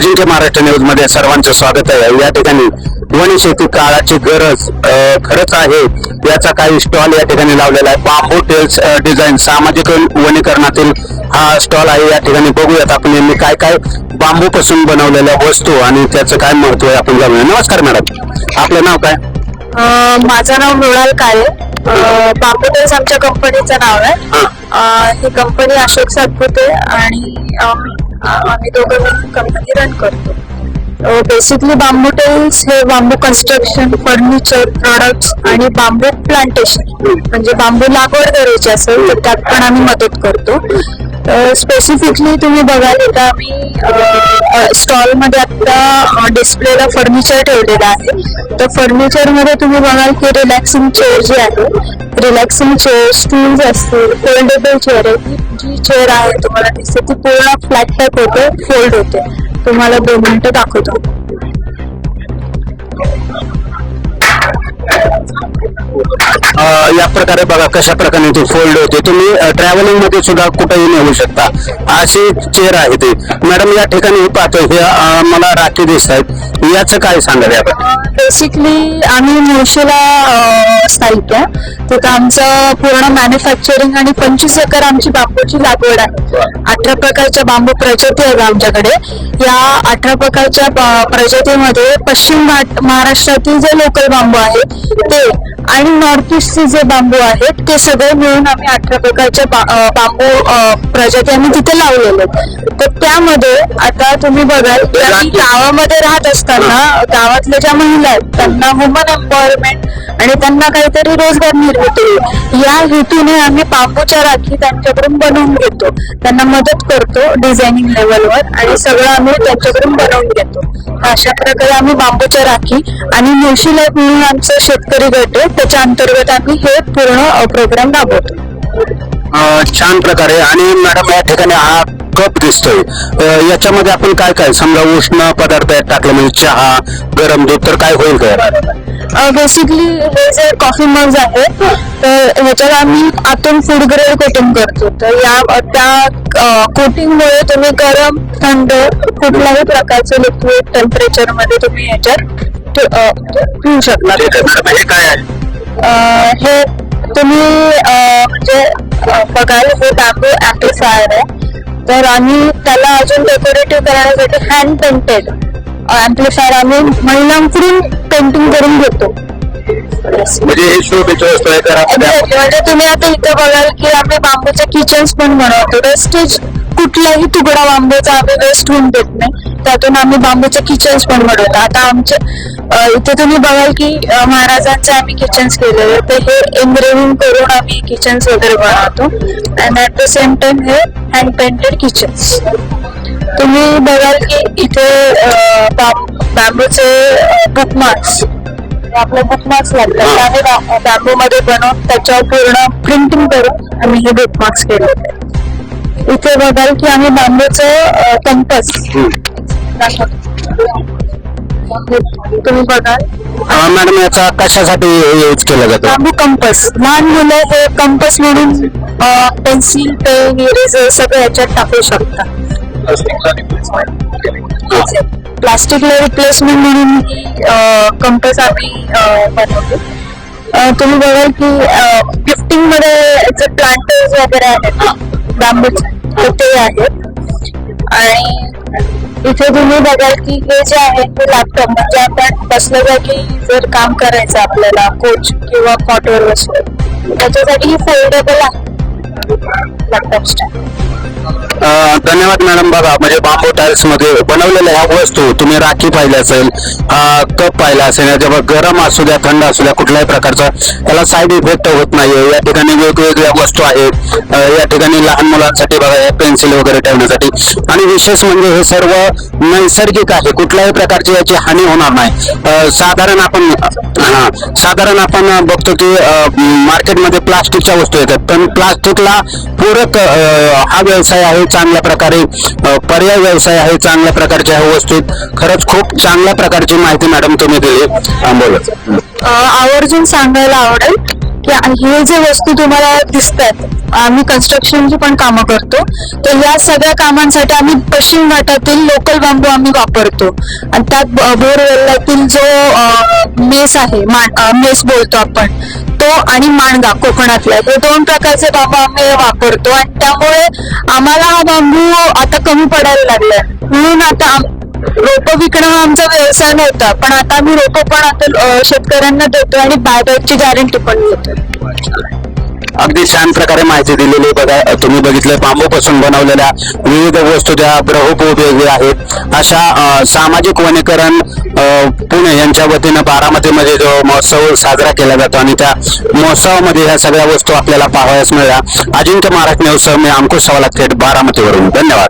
अजिंक्य महाराष्ट्र न्यूजमध्ये सर्वांचं स्वागत आहे. या ठिकाणी वनी शेती काळाची गरज खरंच आहे. याचा काही स्टॉल या ठिकाणी लावलेला आहे. बांबू टेल्स डिझाईन सामाजिक वनीकरणातील हा स्टॉल आहे. या ठिकाणी बघूयात आपण यांनी काय काय बांबू पासून बनवलेल्या वस्तू आणि त्याचं काय महत्त्व आहे आपण जाणूया. नमस्कार मॅडम आपलं नाव काय? माझं नाव मृणाल काळे. बांबूटेल्स आमच्या कंपनीचं नाव आहे. हा. कंपनी अशोक सातपुते आणि आम्ही दोघं मिळून कंपनी रन करतो. बेसिकली बांबू टेल्स हे बांबू कन्स्ट्रक्शन फर्निचर प्रोडक्ट्स आणि बांबू प्लांटेशन म्हणजे बांबू लागवड करायची असेल तर त्यात पण आम्ही मदत करतो. स्पेसिफिकली तुम्ही बघाल तर आम्ही स्टॉलमध्ये आता डिस्प्लेला फर्निचर ठेवलेलं आहे. तर फर्निचरमध्ये तुम्ही बघाल की रिलॅक्सिंग चेअर जी आहे रिलॅक्सिंग चेअर स्टूल्स असतील फोल्डेबल चेअर आहे. जी चेअर आहे तुम्हाला दिसते ती पूर्ण फ्लॅट टाईप होते फोल्ड होते. तुम्हाला दोन मिनिटं दाखवतो. या प्रकारे बघा कशा प्रकारे ते फोल्ड होते. तुम्ही ट्रॅव्हलिंगमध्ये सुद्धा कुठेही नेऊ शकता. अशी चेअर आहे ती मॅडम या ठिकाणी पाहतो हे मला राखी दिसत आहेत याचं काय सांगाल आपण बेसिकली आम्ही मुळशीला साईट आहे तिथं आमचं पूर्ण मॅन्युफॅक्चरिंग आणि पंचवीस एकर आमची बांबूची लागवड आहे. अठरा प्रकारच्या बांबू प्रजाती आहेत आमच्याकडे. या अठरा प्रकारच्या प्रजातीमध्ये पश्चिम घाट महाराष्ट्रातील जे लोकल बांबू आहेत ते आणि नॉर्थ ईस्टचे जे बांबू आहेत ते सगळे मिळून आम्ही अठरा प्रकारच्या बांबू प्रजाती आम्ही तिथे लावलेले तर त्यामध्ये आता तुम्ही बघाल गावामध्ये राहत असताना गावातल्या ज्या महिला आहेत. त्यांना वुमन एम्पॉवरमेंट आणि त्यांना काहीतरी रोजगार निर्मिती. या हेतूने आम्ही बांबूच्या राखी त्यांच्याकडून बनवून घेतो. त्यांना मदत करतो डिझायनिंग लेवलवर आणि सगळं आम्ही त्यांच्याकडून बनवून घेतो. अशा प्रकारे आम्ही बांबूच्या राखी आणि मुळशी लाईफ म्हणून आमचं शेतकरी गट आहे. त्याच्या अंतर्गत आम्ही हे पूर्ण प्रोग्राम राबवतो. छान प्रकारे. आणि मॅडम या ठिकाणी हा कप दिसतोय. याच्यामध्ये आपण काय काय? समजा उष्ण पदार्थ टाकले म्हणजे चहा गरम दूध तर काय होईल काय बेसिकली हे जे कॉफी मग्स आहेत तर ह्याच्यात आम्ही आतून फूड ग्रेड कोटिंग करतो. तर या त्या कोटिंगमुळे तुम्ही गरम थंड कुठल्याही प्रकारचे लिक्विड टेम्परेचरमध्ये तुम्ही ह्याच्यात म्हणजे पिऊ शकता. आहे मॅडम हे काय आहे? हे तुम्ही म्हणजे बघाल हे बांबू ऍम्प्लिफायर आहे. तर आम्ही त्याला अजून डेकोरेटिव्ह करण्यासाठी हँड पेंटेड ऍम्प्लिफायर आम्ही महिलांकडून पेंटिंग करून घेतो. म्हणजे हे Exactly. म्हणजे तुम्ही आता इथं बघाल की आम्ही बांबूचे किचन्स पण बनवतो. वेस्टेज कुठलाही तुकडा बांबूचा आम्ही वेस्ट होऊन देत नाही. त्यातून आम्ही बांबूचे किचन्स पण बनवतो. आता आमचे इथे तुम्ही बघाल की महाराजांचे आम्ही किचन्स केलेले. तर हे एनग्रेविंग करून आम्ही किचन्स वगैरे बनवतो. And at the same time हे हँड पेंटेड किचन्स तुम्ही बघाल की इथे बांबूचे बुकमार्क्स आपले बुकमार्क्स लागतात. ते आम्ही बांबू मध्ये बनवून त्याच्यावर पूर्ण प्रिंटिंग करून आम्ही हे बुकमार्क्स केले होते इथे बघाल की आम्ही बांबूचं कंपस तुम्ही बघाल मॅडम याचा कशासाठी यूज केला जातो? Bamboo compass. लहान मुलं हे कंपस म्हणून पेन्सिल पेन इरेझर सगळं याच्यात टाकू शकतात. प्लास्टिकला रिप्लेसमेंट म्हणून कंपस आम्ही बनवतो. तुम्ही बघाल की गिफ्टिंगमध्ये जे प्लांटर्स वगैरे आहेत बांबूचे ते आहेत आणि इथे तुम्ही बघाल की हे जे आहे ते लॅपटॉप म्हणजे आपण बसल्या जागी जर काम करायचं आपल्याला कोच किंवा कॉटवर बसून त्याच्यासाठी फोल्डेबल आहे लॅपटॉप स्टँड धन्यवाद मॅडम. बघा म्हणजे बांबू टाईल्समध्ये बनवलेल्या ह्या वस्तू तुम्ही राखी पाहिली असेल कप पाहिला असेल याच्यावर गरम असू द्या थंड असू द्या कुठल्याही प्रकारचा त्याला साईड इफेक्ट होत नाहीये. या ठिकाणी वेगवेगळ्या वस्तू आहेत. या ठिकाणी लहान मुलांसाठी बघा या पेन्सिल वगैरे ठेवण्यासाठी. आणि विशेष म्हणजे हे सर्व नैसर्गिक आहे. कुठल्याही प्रकारची याची हानी होणार नाही. साधारण आपण हा साधारण आपण बघतो की मार्केटमध्ये प्लास्टिकच्या वस्तू येतात. पण प्लास्टिकला पूरक हा व्यवसाय आहे चांगल्या प्रकारे पर्याय व्यवसाय आहे चांगल्या प्रकारच्या ह्या वस्तूत खरंच खूप चांगल्या प्रकारची माहिती मॅडम तुम्ही दिली. बोला. अ, आवर्जून सांगायला आवडेल की हे जे वस्तू तुम्हाला दिसतात आम्ही कन्स्ट्रक्शनची पण कामं करतो. तर या सगळ्या कामांसाठी आम्ही पश्चिम घाटातील लोकल बांबू आम्ही वापरतो. आणि त्यात बोरवेल्ल्यातील जो मेस आहे मेस बोलतो आपण तो आणि माणगा कोकणातला हे दोन प्रकारचे बांबू आम्ही वापरतो आणि त्यामुळे आम्हाला हा बांबू आता कमी पडायला लागलाय. म्हणून आता रोपं विकणं हा आमचा व्यवसाय नव्हता पण आता आम्ही रोपं पण आता शेतकऱ्यांना देतो आणि बायबॅकची गॅरंटी पण देतो. अगदी छान प्रकारे माहिती दिलेली आहे. बघा तुम्ही बघितलं बांबूपासून बनवलेल्या विविध वस्तू त्या बहुप आहेत. अशा सामाजिक वनीकरण पुणे यांच्या वतीनं बारामतीमध्ये जो महोत्सव साजरा केला जातो आणि त्या महोत्सवामध्ये ह्या सगळ्या वस्तू आपल्याला पाहावयास मिळाल्या अजिंक्य महाराष्ट्र महोत्सव मी अंकुश सवाला थेट बारामतीवरून. धन्यवाद.